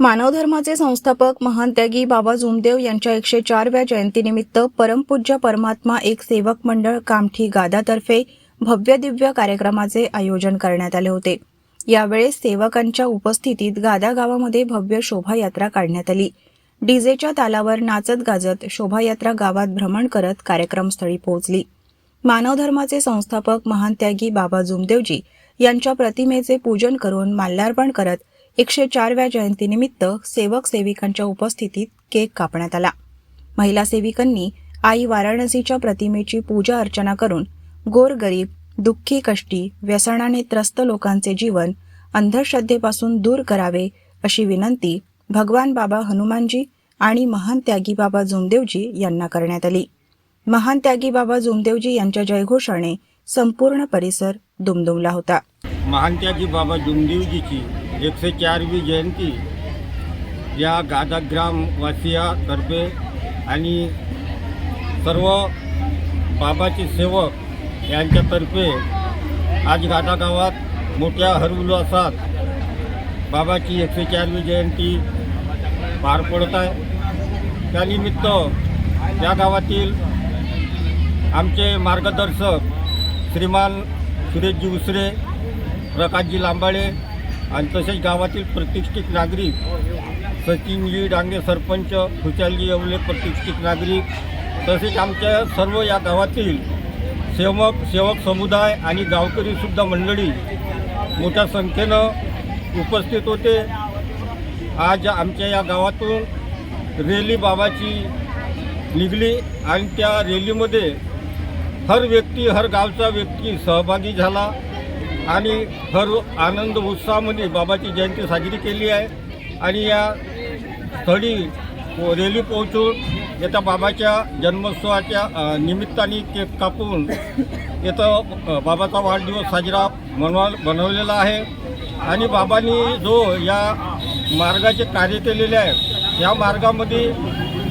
मानवधर्माचे संस्थापक महान त्यागी बाबा जुमदेव यांच्या एकशे चारव्या जयंतीनिमित्त परमपूज्य परमात्मा एक सेवक मंडळ कामठी गादातर्फे भव्य दिव्य कार्यक्रमाचे आयोजन करण्यात आले होते. यावेळेस सेवकांच्या उपस्थितीत गादा गावामध्ये भव्य शोभायात्रा काढण्यात आली. डीजेच्या तालावर नाचत गाजत शोभायात्रा गावात भ्रमण करत कार्यक्रमस्थळी पोहोचली. मानवधर्माचे संस्थापक महान त्यागी बाबा जुमदेवजी यांच्या प्रतिमेचे पूजन करून माल्यार्पण करत एकशे चारव्या जयंतीनिमित्त सेवक सेविकांच्या उपस्थितीत केक कापण्यात आला. महिला सेविकांनी आई वाराणसीच्या प्रतिमेची पूजा अर्चना करून गोरगरीब दुःखी कष्टी व्यसनाने त्रस्त लोकांचे जीवन अंधश्रद्धेपासून दूर करावे अशी विनंती भगवान बाबा हनुमानजी आणि महान त्यागी बाबा जोमदेवजी यांना करण्यात आली. महान त्यागी बाबा जोमदेवजी यांच्या जयघोषाने संपूर्ण परिसर दुमदुमला होता. महानत्यागी बाबा जोमदेवजीची एकशे चारवी जयंती या गादाग्रामवासियातर्फे आणि सर्व बाबाचे सेवक यांच्यातर्फे आज गादा गावात मोठ्या हरउल्हासात बाबाची एकशे चारवी जयंती पार पडत आहे. त्यानिमित्त या गावातील आमचे मार्गदर्शक श्रीमान सुरेशजी उसरे प्रकाशजी लांबाळे आणि तसेच गावातील प्रतिष्ठित नागरिक सचिनजी डांगे सरपंच खुशालजी येवले प्रतिष्ठित नागरिक तसेच आमच्या सर्व या गावातील सेवक सेवक समुदाय आणि गावकरीसुद्धा मंडळी मोठ्या संख्येनं उपस्थित होते. आज आमच्या या गावातून रेली बाबाची निघली आणि त्या रॅलीमध्ये हर व्यक्ती हर गावचा व्यक्ती सहभागी झाला. आणि हर आनंद उत्साहामध्ये बाबाची जयंती साजरी केली आहे. आणि या स्थळी रेली पोहोचून येत्या बाबाच्या जन्मोत्सवाच्या निमित्ताने केक कापून येतं बाबाचा वाढदिवस साजरा मनवा बनवलेला आहे. आणि बाबांनी जो या मार्गाचे कार्य केलेले आहे या मार्गामध्ये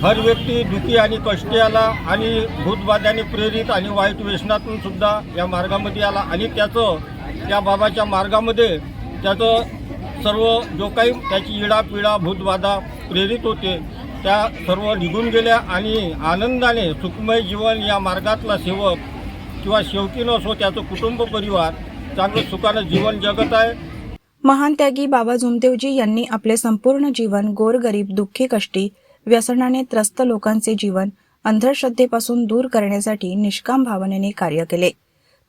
हर व्यक्ती दुखी आणि कष्टी आला आणि भूतबाध्याने प्रेरित आणि वाईट व्यसनातून सुद्धा या मार्गामध्ये आला. आणि त्याचं त्या बाबाच्या मार्गामध्ये त्याचं सर्व जो काही त्याची इडा पिडा भूतबाधा प्रेरित होते त्या सर्व निघून गेल्या आणि आनंदाने सुखमय जीवन या मार्गातला सेवक किंवा शेवकीन असो त्याचं कुटुंब परिवार चांगलं सुखानं जीवन जगत आहे. महान त्यागी बाबा झुमदेवजी यांनी आपले संपूर्ण जीवन गोरगरीब दुःखी कष्टी व्यसनाने त्रस्त लोकांचे जीवन अंधश्रद्धेपासून दूर करण्यासाठी निष्काम भावनेने कार्य केले.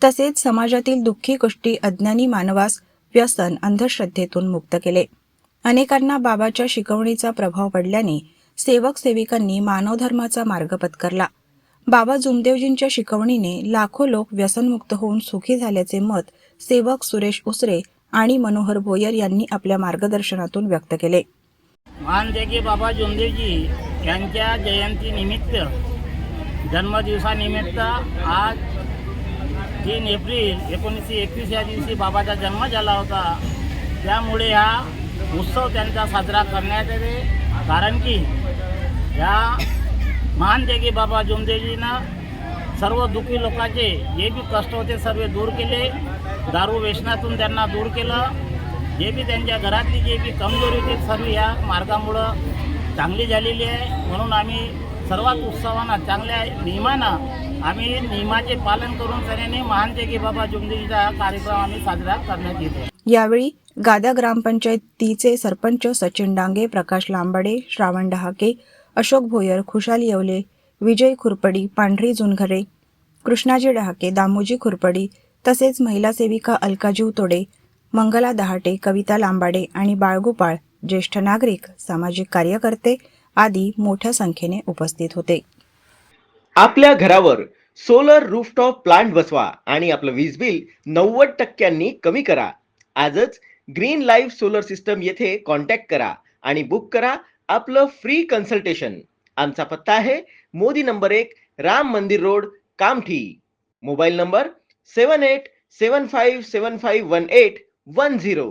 तसेच समाजातील दुःखी गोष्टी अज्ञानी मानवास व्यसन अंधश्रद्धेतून मुक्त केले. अनेकांना बाबाच्या शिकवणीचा प्रभाव पडल्याने सेवक सेविकांनी मानवधर्माचा मार्ग पत्करला. बाबा जुमदेवजींच्या शिकवणीने लाखो लोक व्यसनमुक्त होऊन सुखी झाल्याचे मत सेवक सुरेश उसरे आणि मनोहर भोयर यांनी आपल्या मार्गदर्शनातून व्यक्त केले. महानदेगी बाबा जुमदेवजी यांच्या जयंतीनिमित्त जन्मदिवसानिमित्त आज तीन एप्रिल एकोणीसशे एकवीस या दिवशी बाबाचा जन्म झाला होता. त्यामुळे हा उत्सव त्यांचा साजरा करण्यात येते. कारण की या महानदेगी बाबा जोंदेवजीनं सर्व दुःखी लोकांचे जे बी कष्ट होते सर्व दूर केले. दारू व्यसनातून त्यांना दूर केलं. जे बी त्यांच्या घरातली जे बी कमजोरी होती सर्व या मार्गामुळं चांगली झालेली आहे. म्हणून आम्ही सर्वात उत्सवानं चांगल्या नियमानं आम्ही नियमाचे पालन करून सगळ्यांनी महान की बाबा जुमदेवीचा कार्यक्रम आम्ही साजरा करण्यात येतो यावेळी गादा ग्रामपंचायतीचे सरपंच सचिन डांगे प्रकाश लांबाडे श्रावण डहाके अशोक भोयर खुशाल येवले विजय खुरपडी पांढरी जुनघरे कृष्णाजी डहाके दामोजी खुरपडी तसेच महिला सेविका अलकाजीव तोडे मंगला दहाटे कविता लांबाडे आणि बाळगोपाळ ज्येष्ठ नागरिक सामाजिक कार्यकर्ते आदी मोठ्या संख्येने उपस्थित होते. आपल्या घरावर सोलर रूफटॉप प्लांट बसवा आणि आपलं वीज बिल नव्वद टक्क्यांनी कमी करा. आजच ग्रीन लाईफ सोलर सिस्टम येथे कॉन्टॅक्ट करा आणि बुक करा आपलं फ्री कन्सल्टेशन आमचा पत्ता आहे मोदी नंबर एक Ram Mandir road Kamthi. Mobile number seven eight seven five seven five one eight one zero